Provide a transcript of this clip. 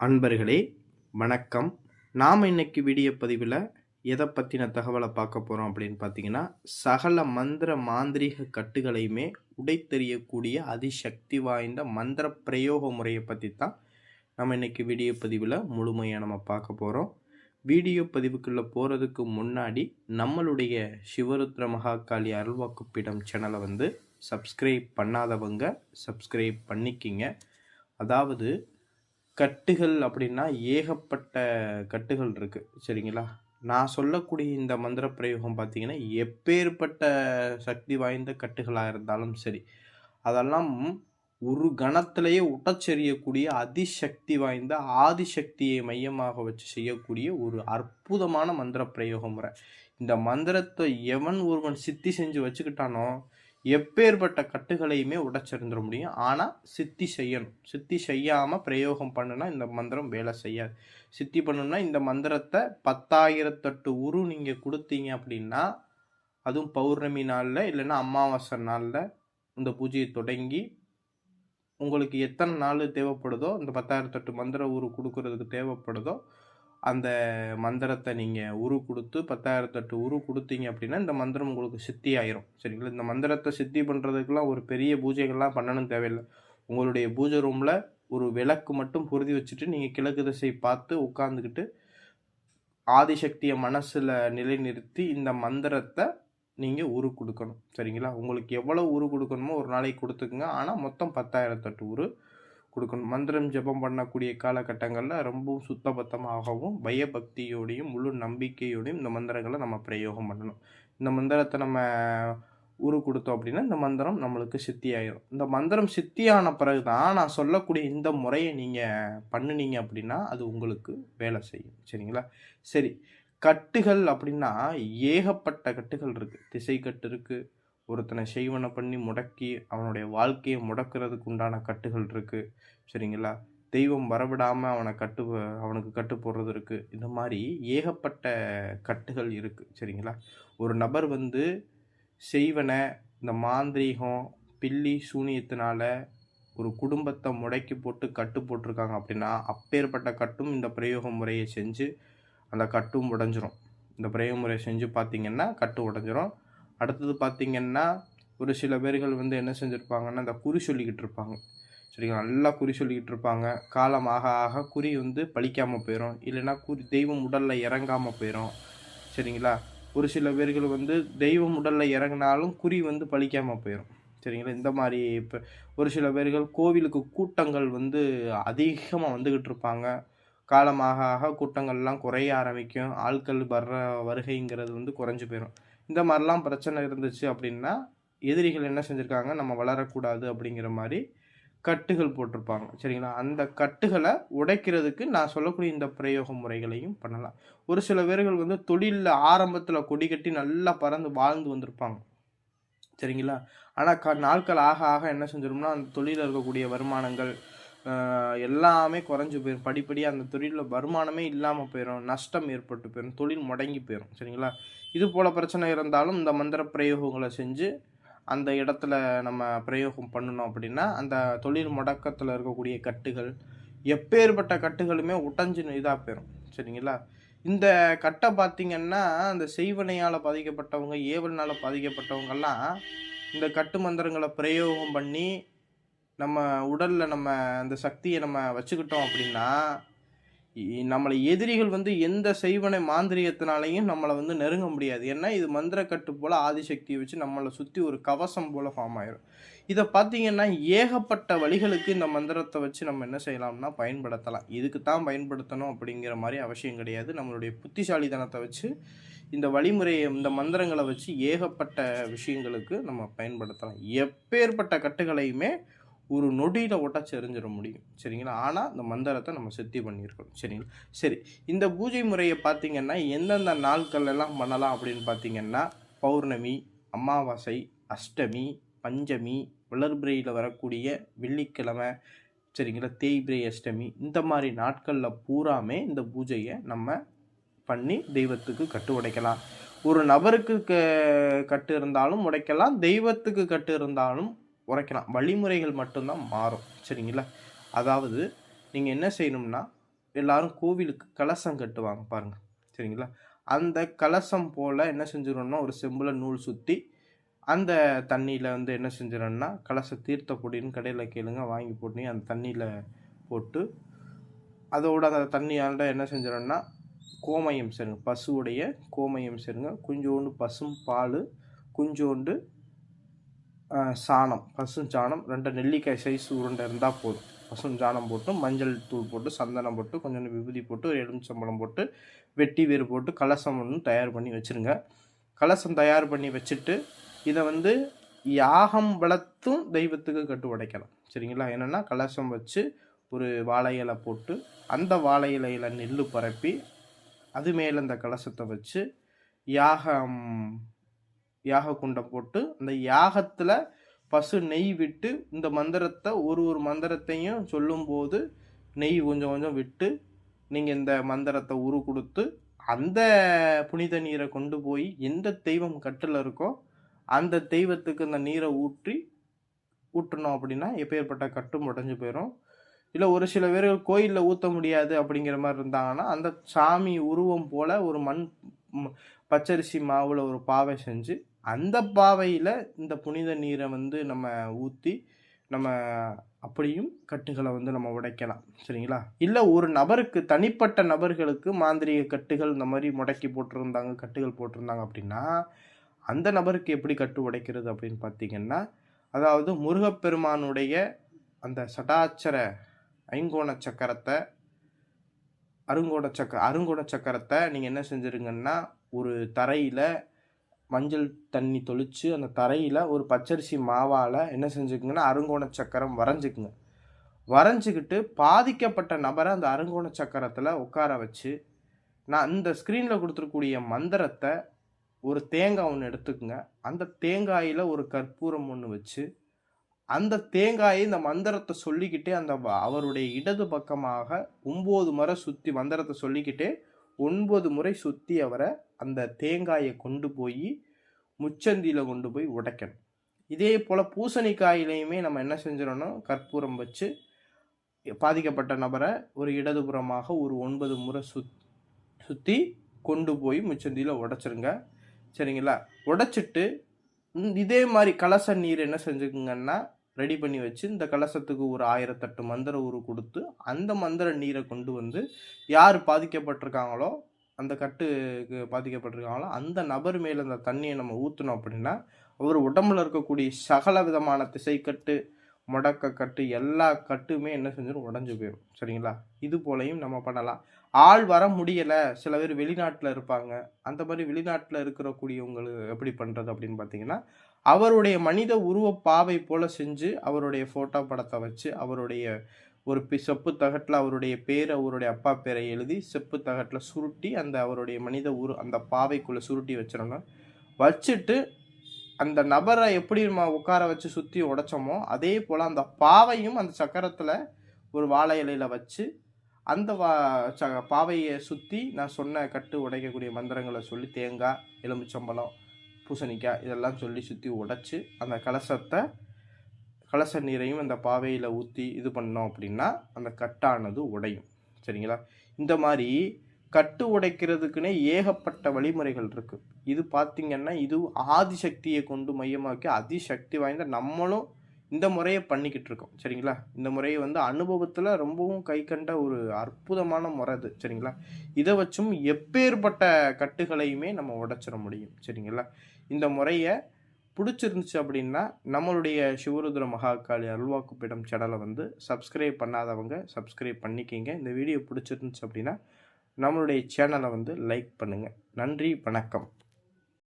அன்பர்களே வணக்கம். நாம் இன்னைக்கு வீடியோ பதிவில் எதை பற்றின தகவலை பார்க்க போகிறோம் அப்படின்னு பார்த்தீங்கன்னா சகல மந்திர மாந்திரீக கட்டுகளையுமே உடைத்தெறியக்கூடிய அதிசக்தி வாய்ந்த மந்திர பிரயோக முறையை பற்றி தான் நம்ம இன்னைக்கு வீடியோ பதிவில் முழுமையாக நம்ம பார்க்க போகிறோம் வீடியோ பதிவுக்குள்ளே போகிறதுக்கு முன்னாடி நம்மளுடைய சிவருத்ர மகாகாளி அருள்வாக்குப்பிடம் சேனலை வந்து சப்ஸ்கிரைப் பண்ணாதவங்க சப்ஸ்கிரைப் பண்ணிக்கிங்க. அதாவது கட்டுகள் அப்படின்னா ஏகப்பட்ட கட்டுகள் இருக்குது சரிங்களா? நான் சொல்லக்கூடிய இந்த மந்திர பிரயோகம் பார்த்தீங்கன்னா எப்பேற்பட்ட சக்தி வாய்ந்த கட்டுகளாக இருந்தாலும் சரி அதெல்லாம் ஒரு கணத்திலேயே உடச்செறியக்கூடிய அதிசக்தி வாய்ந்த ஆதிசக்தியை மையமாக வச்சு செய்யக்கூடிய ஒரு அற்புதமான மந்திர பிரயோக முறை. இந்த மந்திரத்தை எவன் ஒருவன் சித்தி செஞ்சு வச்சுக்கிட்டானோ எப்பேற்பட்ட கட்டுகளையுமே உடைச்சிருந்துட முடியும். ஆனால் சித்தி செய்யணும். சித்தி செய்யாமல் பிரயோகம் பண்ணுனா இந்த மந்திரம் வேலை செய்யாது. சித்தி பண்ணணும்னா இந்த மந்திரத்தை பத்தாயிரத்தெட்டு உரு நீங்கள் கொடுத்தீங்க அப்படின்னா அதுவும் பௌர்ணமி நாளில் இல்லைன்னா அமாவாசை நாளில் இந்த பூஜையை தொடங்கி உங்களுக்கு எத்தனை நாள் தேவைப்படுதோ இந்த பத்தாயிரத்தெட்டு மந்திர உரு கொடுக்கறதுக்கு தேவைப்படுதோ அந்த மந்திரத்தை நீங்கள் உரு கொடுத்து பத்தாயிரத்தெட்டு உரு கொடுத்தீங்க அப்படின்னா இந்த மந்திரம் உங்களுக்கு சித்தி ஆயிரும் சரிங்களா? இந்த மந்திரத்தை சித்தி பண்ணுறதுக்கெலாம் ஒரு பெரிய பூஜைகள்லாம் பண்ணணும் தேவையில்லை. உங்களுடைய பூஜை ரூமில் ஒரு விளக்கு மட்டும் பொருதி வச்சுட்டு நீங்கள் கிழக்கு திசை பார்த்து உட்காந்துக்கிட்டு ஆதிசக்தியை மனசில் நிலைநிறுத்தி இந்த மந்திரத்தை நீங்கள் உரு கொடுக்கணும். சரிங்களா? உங்களுக்கு எவ்வளோ உரு கொடுக்கணுமோ ஒரு நாளைக்கு கொடுத்துக்குங்க. ஆனால் மொத்தம் பத்தாயிரத்தெட்டு உரு. கொடுக்கணும். மந்திரம் ஜெபம் பண்ணக்கூடிய காலகட்டங்களில் ரொம்பவும் சுத்தபத்தமாகவும் பயபக்தியோடையும் முழு நம்பிக்கையோடையும் இந்த மந்திரங்களை நம்ம பிரயோகம் பண்ணணும். இந்த மந்திரத்தை நம்ம உரு கொடுத்தோம் அப்படின்னா இந்த மந்திரம் நம்மளுக்கு சித்தி ஆயிரும் இந்த மந்திரம் சித்தியான பிறகு தான் நான் சொல்லக்கூடிய இந்த முறையை நீங்கள் பண்ணினீங்க அப்படின்னா அது உங்களுக்கு வேலை செய்யும். சரிங்களா? சரி. கட்டுகள் அப்படின்னா ஏகப்பட்ட கட்டுகள் இருக்குது திசை கட்டு இருக்குது ஒருத்தனை செய்வனை பண்ணி முடக்கி அவனுடைய வாழ்க்கையை முடக்கிறதுக்கு உண்டான கட்டுகள் இருக்குது சரிங்களா? தெய்வம் வரவிடாமல் அவனை கட்டு அவனுக்கு கட்டு போடுறது இருக்குது இந்த மாதிரி ஏகப்பட்ட கட்டுகள் இருக்குது சரிங்களா? ஒரு நபர் வந்து செய்வனை இந்த மாந்திரீகம் பில்லி சூனியத்தினால ஒரு குடும்பத்தை முடக்கி போட்டு கட்டு போட்டிருக்காங்க அப்படின்னா அப்பேற்பட்ட கட்டும் இந்த பிரயோக முறையை செஞ்சு அந்த கட்டும் உடஞ்சிரும். இந்த பிரயோக முறையை செஞ்சு பார்த்தீங்கன்னா கட்டு உடஞ்சிரும். அடுத்தது பார்த்திங்கன்னா ஒரு சில பேர்கள் வந்து என்ன செஞ்சுருப்பாங்கன்னா அந்த குறி சொல்லிக்கிட்டு இருப்பாங்க. சரிங்களா? நல்லா குறி சொல்லிக்கிட்டு இருப்பாங்க. காலம் ஆக ஆக குறி வந்து பழிக்காமல் போயிடும் இல்லைன்னா குறி தெய்வம் உடலில் இறங்காமல் போயிடும் சரிங்களா? ஒரு சில பேர்கள் வந்து தெய்வம் உடலில் இறங்கினாலும் குறி வந்து பழிக்காமல் போயிடும் சரிங்களா? இந்த மாதிரி இப்போ ஒரு சில பேர்கள் கோவிலுக்கு கூட்டங்கள் வந்து அதிகமாக வந்துக்கிட்டு இருப்பாங்க. காலமாக ஆக கூட்டங்கள்லாம் குறைய ஆரம்பிக்கும். ஆட்கள் வர்ற வருகைங்கிறது வந்து குறைஞ்சி போயிடும் இந்த மாதிரிலாம் பிரச்சனை இருந்துச்சு அப்படின்னா எதிரிகள் என்ன செஞ்சுருக்காங்க? நம்ம வளரக்கூடாது அப்படிங்கிற மாதிரி கட்டுகள் போட்டிருப்பாங்க. சரிங்களா? அந்த கட்டுகளை உடைக்கிறதுக்கு நான் சொல்லக்கூடிய இந்த பிரயோக முறைகளையும் பண்ணலாம். ஒரு சில பேர்கள் வந்து தொழிலில் ஆரம்பத்தில் கொடி கட்டி நல்லா பறந்து வாழ்ந்து வந்திருப்பாங்க. சரிங்களா? ஆனால் க நாட்கள் ஆக ஆக என்ன செஞ்சிடும்னா அந்த தொழிலில் இருக்கக்கூடிய வருமானங்கள் எல்லாமே குறைஞ்சி போயிடும் படிப்படியாக அந்த தொழிலில் வருமானமே இல்லாமல் போயிடும் நஷ்டம் ஏற்பட்டு போயிடும் தொழில் முடங்கி போயிடும் சரிங்களா? இது போல் பிரச்சனை இருந்தாலும் இந்த மந்திர பிரயோகங்களை செஞ்சு அந்த இடத்துல நம்ம பிரயோகம் பண்ணணும் அப்படின்னா அந்த தொழில் முடக்கத்தில் இருக்கக்கூடிய கட்டுகள் எப்பேற்பட்ட கட்டுகளுமே உடஞ்சி இதாக போயிடும் சரிங்களா? இந்த கட்டை பார்த்திங்கன்னா அந்த செய்வனையால் பாதிக்கப்பட்டவங்க ஏவல்னால் பாதிக்கப்பட்டவங்கெல்லாம் இந்த கட்டு மந்திரங்களை பிரயோகம் பண்ணி நம்ம உடலில் நம்ம அந்த சக்தியை நம்ம வச்சுக்கிட்டோம் அப்படின்னா நம்மளை எதிரிகள் வந்து எந்த செய்வனை மாந்திரியத்தினாலையும் நம்மளை வந்து நெருங்க முடியாது. ஏன்னா இது மந்திரக்கட்டு போல் ஆதிசக்தியை வச்சு நம்மளை சுற்றி ஒரு கவசம் போல் ஃபார்ம் ஆயிரும். இதை பார்த்தீங்கன்னா ஏகப்பட்ட வழிகளுக்கு இந்த மந்திரத்தை வச்சு நம்ம என்ன செய்யலாம்னா பயன்படுத்தலாம். இதுக்கு தான் பயன்படுத்தணும் அப்படிங்கிற மாதிரி அவசியம் கிடையாது. நம்மளுடைய புத்திசாலித்தனத்தை வச்சு இந்த வழிமுறையை இந்த மந்திரங்களை வச்சு ஏகப்பட்ட விஷயங்களுக்கு நம்ம பயன்படுத்தலாம். எப்பேற்பட்ட கட்டுகளையுமே ஒரு நொடியில் ஓட்டா எறிஞ்சிட முடியும். சரிங்களா? ஆனால் இந்த மந்திரத்தை நம்ம சித்தி பண்ணியிருக்கணும். சரிங்களா? சரி இந்த பூஜை முறையை பார்த்திங்கன்னா எந்தெந்த நாட்கள் எல்லாம் பண்ணலாம் அப்படின்னு பார்த்திங்கன்னா பௌர்ணமி அமாவாசை அஷ்டமி பஞ்சமி வளர்பிரையில் வரக்கூடிய வெள்ளிக்கிழமை சரிங்களா? தேய்பிரை அஷ்டமி இந்த மாதிரி நாட்களில் பூராமே இந்த பூஜையை நம்ம பண்ணி தெய்வத்துக்கு கட்டு உடைக்கலாம். ஒரு நபருக்கு க கட்டு இருந்தாலும் உடைக்கலாம் தெய்வத்துக்கு கட்டு இருந்தாலும் உரைக்கலாம். வழிமுறைகள் மட்டும்தான் மாறும். சரிங்களா? அதாவது நீங்கள் என்ன செய்யணும்னா எல்லாரும் கோவிலுக்கு கலசம் கட்டுவாங்க பாருங்கள் சரிங்களா? அந்த கலசம் போல் என்ன செஞ்சிடணும்னா ஒரு செம்பில் நூல் சுற்றி அந்த தண்ணியில் வந்து என்ன செஞ்சிடணும்னா கலச தீர்த்த பொடின்னு கடையில் கேளுங்க வாங்கி போட்டு அந்த தண்ணியில் போட்டு அதோட அந்த தண்ணியால் என்ன செஞ்சிடணும்னா கோமயம் சேருங்க. பசுவுடைய கோமயம் சேருங்க. கொஞ்சோண்டு பசும் பால் கொஞ்சோண்டு சாணம் பசும் சாணம் ரெண்டு நெல்லிக்காய் சைஸ் உருண்டை இருந்தால் போதும். பசும் சாணம் போட்டு மஞ்சள் தூள் போட்டு சந்தனம் போட்டு கொஞ்சம் விபூதி போட்டு ஒரு எலுமிச்சம்பழம் போட்டு வெட்டி வேறு போட்டு கலசம் ஒன்று தயார் பண்ணி வச்சுருங்க. கலசம் தயார் பண்ணி வச்சுட்டு இதை வந்து யாகம் வளர்த்தும் தெய்வத்துக்கு கட்டு உடைக்கலாம் சரிங்களா? என்னென்னா கலசம் வச்சு ஒரு வாழை இலை போட்டு அந்த வாழை இலையில் நெல் பரப்பி அது மேலே அந்த கலசத்தை வச்சு யாகம் யாக குண்டம் போட்டு அந்த யாகத்தில் பசு நெய் விட்டு இந்த மந்திரத்தை ஒரு ஒரு மந்திரத்தையும் சொல்லும்போது நெய் கொஞ்சம் கொஞ்சம் விட்டு நீங்கள் இந்த மந்திரத்தை உரு கொடுத்து அந்த புனித நீரை கொண்டு போய் எந்த தெய்வம் கட்டில் இருக்கோ அந்த தெய்வத்துக்கு அந்த நீரை ஊற்றி ஊற்றணும் அப்படின்னா எப்பேற்பட்ட கட்டும் உடஞ்சி போயிடும் இல்லை ஒரு சில பேர்கள் கோயிலில் ஊற்ற முடியாது அப்படிங்கிற மாதிரி இருந்தாங்கன்னா அந்த சாமி உருவம் போல் ஒரு மண் பச்சரிசி மாவில் ஒரு பாவை செஞ்சு அந்த பாவையில் இந்த புனித நீரை வந்து நம்ம ஊற்றி நம்ம அப்படியும் கட்டுகளை வந்து நம்ம உடைக்கலாம். சரிங்களா? இல்லை ஒரு நபருக்கு தனிப்பட்ட நபர்களுக்கு மாந்திரிக கட்டுகள் இந்த மாதிரி முடக்கி போட்டிருந்தாங்க கட்டுகள் போட்டிருந்தாங்க அப்படின்னா அந்த நபருக்கு எப்படி கட்டு உடைக்கிறது அப்படின்னு பார்த்தீங்கன்னா அதாவது முருகப்பெருமானுடைய அந்த சடாச்சர ஐங்கோண சக்கரத்தை அருங்கோண சக்க அருங்கோண சக்கரத்தை நீங்கள் என்ன செஞ்சுருங்கன்னா ஒரு தரையில் மஞ்சள் தண்ணி தொளித்து அந்த தரையில் ஒரு பச்சரிசி மாவால் என்ன செஞ்சுக்குங்கன்னா அருங்கோண சக்கரம் வரைஞ்சிக்குங்க. வரைஞ்சிக்கிட்டு பாதிக்கப்பட்ட நபரை அந்த அருங்கோண சக்கரத்தில் உட்கார வச்சு நான் இந்த ஸ்க்ரீனில் கொடுத்துருக்கூடிய மந்திரத்தை ஒரு தேங்காய் ஒன்று எடுத்துக்கோங்க. அந்த தேங்காயில் ஒரு கற்பூரம் ஒன்று வச்சு அந்த தேங்காயை இந்த மந்திரத்தை சொல்லிக்கிட்டே அந்த அவருடைய இடது பக்கமாக ஒம்பது முறை சுற்றி மந்திரத்தை சொல்லிக்கிட்டே ஒன்பது முறை சுற்றி அவரை அந்த தேங்காயை கொண்டு போய் முச்சந்தியில் கொண்டு போய் உடைக்கணும். இதே போல் பூசணிக்காயிலையுமே நம்ம என்ன செஞ்சிடணும்? கற்பூரம் வச்சு பாதிக்கப்பட்ட நபரை ஒரு இடதுபுறமாக ஒரு ஒன்பது முறை சுத் சுற்றி கொண்டு போய் முச்சந்தியில் உடைச்சிருங்க. சரிங்களா? உடைச்சிட்டு இதே மாதிரி கலச நீர் என்ன செஞ்சுக்குங்கன்னா ரெடி பண்ணி வச்சு இந்த கலசத்துக்கு ஒரு ஆயிரத்தெட்டு மந்திர உரு கொடுத்து அந்த மந்திர நீரை கொண்டு வந்து யார் பாதிக்கப்பட்டிருக்காங்களோ அந்த கட்டுக்கு பாதிக்கப்பட்டிருக்காங்களோ அந்த நபர் மேலே அந்த தண்ணியை நம்ம ஊற்றினோம் அப்படின்னா அவர் உடம்புல இருக்கக்கூடிய சகல விதமான திசைக்கட்டு முடக்க கட்டு எல்லா கட்டுமே என்ன செஞ்சிடும் உடஞ்சி போயிடும் சரிங்களா? இது போலையும் நம்ம பண்ணலாம். ஆள் வர முடியலை. சில பேர் வெளிநாட்டில் இருப்பாங்க. அந்த மாதிரி வெளிநாட்டில் இருக்கிறக்கூடியவங்களுக்கு எப்படி பண்ணுறது அப்படின்னு பார்த்தீங்கன்னா அவருடைய மனித உருவ பாவை போல செஞ்சு அவருடைய ஃபோட்டோ படத்தை வச்சு அவருடைய ஒரு பி செப்பு தகட்டில் அவருடைய பேர் அவருடைய அப்பா பேரை எழுதி செப்பு தகட்டில் சுருட்டி அந்த அவருடைய மனித உரு அந்த பாவைக்குள்ளே சுருட்டி வச்சிடணும். வச்சுட்டு அந்த நபரை எப்படி நம்ம உட்கார வச்சு சுற்றி உடைச்சோமோ அதே போல் அந்த பாவையும் அந்த சக்கரத்தில் ஒரு வாழை இலையில் வச்சு அந்த வா ச பாவையை சுற்றி நான் சொன்ன கட்டு உடைக்கக்கூடிய மந்திரங்களை சொல்லி தேங்காய் எலுமிச்சம்பழம் பூசணிக்காய் இதெல்லாம் சொல்லி சுற்றி உடச்சி அந்த கலசத்தை கலச நீரையும் அந்த பாவையில் ஊற்றி இது பண்ணோம் அப்படின்னா அந்த கட்டானது உடையும். சரிங்களா? இந்த மாதிரி கட்டு உடைக்கிறதுக்குன்னே ஏகப்பட்ட வழிமுறைகள் இருக்குது இது பார்த்திங்கன்னா இது ஆதிசக்தியை கொண்டு மையமாக்கி அதிசக்தி வாய்ந்த நம்மளும் இந்த முறையை பண்ணிக்கிட்டு இருக்கோம். சரிங்களா? இந்த முறையை வந்து அனுபவத்தில் ரொம்பவும் கை கண்ட ஒரு அற்புதமான முறை அது. சரிங்களா? இதை வச்சும் எப்பேற்பட்ட கட்டுகளையுமே நம்ம உடைச்சிட முடியும். சரிங்களா? இந்த முறையை பிடிச்சிருந்துச்சு அப்படின்னா நம்மளுடைய சிவருத்ர மகாகாளி அல்வாக்குப்பிடம் சேனலை வந்து சப்ஸ்கிரைப் பண்ணாதவங்க சப்ஸ்கிரைப் பண்ணிக்கிங்க. இந்த வீடியோ பிடிச்சிருந்துச்சு அப்படின்னா நம்மளுடைய சேனலை வந்து லைக் பண்ணுங்கள் நன்றி வணக்கம்.